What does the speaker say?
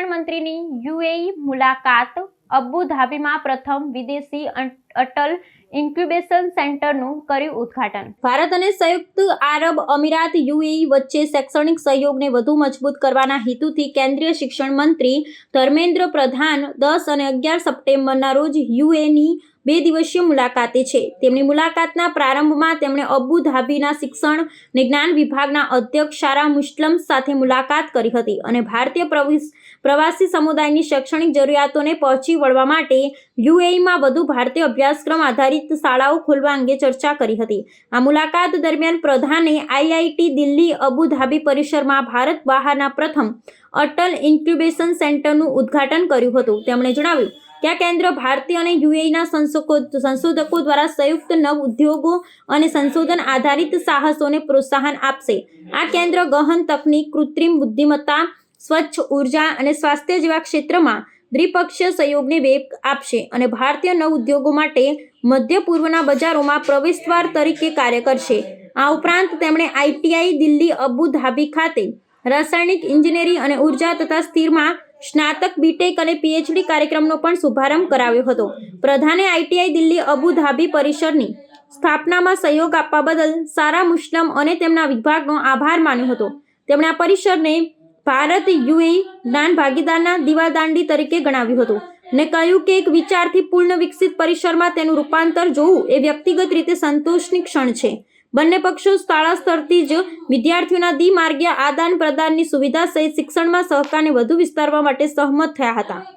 શિક્ષણ મંત્રીની યુએઈ મુલાકાત અબુધાબીમાં પ્રથમ વિદેશી અટલ ઇન્ક્યુબેશન સેન્ટરનું કર્યું ઉદ્ઘાટન. ભારત અને સંયુક્ત આરબ અમીરાત યુએઈ વચ્ચે શૈક્ષણિક સહયોગને વધુ મજબૂત કરવાના હેતુથી કેન્દ્રીય શિક્ષણ મંત્રી ધર્મેન્દ્ર પ્રધાન દસ અને અગિયાર સપ્ટેમ્બરના રોજ યુએની બે દિવસીય મુલાકાતે છે. તેમની મુલાકાતના પ્રારંભમાં તેમણે અબુ ધાબીના શિક્ષણ અને જ્ઞાન વિભાગના અધ્યક્ષ શારા મુસ્લમ સાથે મુલાકાત કરી હતી અને ભારતીય પ્રવિસ- સમુદાયની શૈક્ષણિક જરૂરિયાતોને પહોંચી વળવા માટે યુએઈમાં વધુ ભારતીય અભ્યાસક્રમ આધારિત શાળાઓ ખોલવા અંગે ચર્ચા કરી હતી. આ મુલાકાત દરમિયાન પ્રધાને આઈઆઈટી દિલ્હી અબુ ધાબી પરિસરમાં ભારત બહારના પ્રથમ અટલ ઇન્ક્યુબેશન સેન્ટરનું ઉદ્ઘાટન કર્યું હતું. તેમણે જણાવ્યું કે આ કેન્દ્ર ભારતીય અને યુએઈના સંશોધકો સંશોધકો દ્વારા સંયુક્ત નવ ઉદ્યોગો અને સંશોધન આધારિત સાહસોને પ્રોત્સાહન આપશે. આ કેન્દ્ર ગહન તકનીક, કૃત્રિમ બુદ્ધિમત્તા, સ્વચ્છ ઊર્જા અને સ્વાસ્થ્ય જેવા ક્ષેત્રમાં દ્વિપક્ષીય સહયોગને વેગ આપશે અને ભારતીય નવ ઉદ્યોગો માટે મધ્ય પૂર્વના બજારોમાં પ્રવેશદ્વાર તરીકે કાર્ય કરશે. આ ઉપરાંત તેમણે આઈટીઆઈ દિલ્હી અબુ ધાબી ખાતે રાસાયણિક ઇજનેરી અને ઊર્જા તથા સ્થિરમાં સ્નાતક બીટેક અને પીએચડી કાર્યક્રમનો પણ શુભારંભ કરાવ્યો હતો. પ્રધાને આઈટીઆઈ દિલ્હી અબુ ધાબી પરિસરની સ્થાપનામાં સહયોગ આપવા બદલ સારા મુસ્લમ અને તેમના વિભાગનો આભાર માન્યો હતો. તેમણે આ પરિસરને ભારત યુએઈ જ્ઞાન ભાગીદારના દીવાદાંડી તરીકે ગણાવ્યું હતું ને કહ્યું કે એક વિચારથી પૂર્ણ વિકસિત પરિસરમાં તેનું રૂપાંતર જોવું એ વ્યક્તિગત રીતે સંતોષની ક્ષણ છે. બંને પક્ષો શાળા સ્તરથી જ વિદ્યાર્થીઓના દ્વિમાર્ગીય આદાન પ્રદાનની સુવિધા સહિત શિક્ષણમાં સહકારને વધુ વિસ્તારવા માટે સહમત થયા હતા.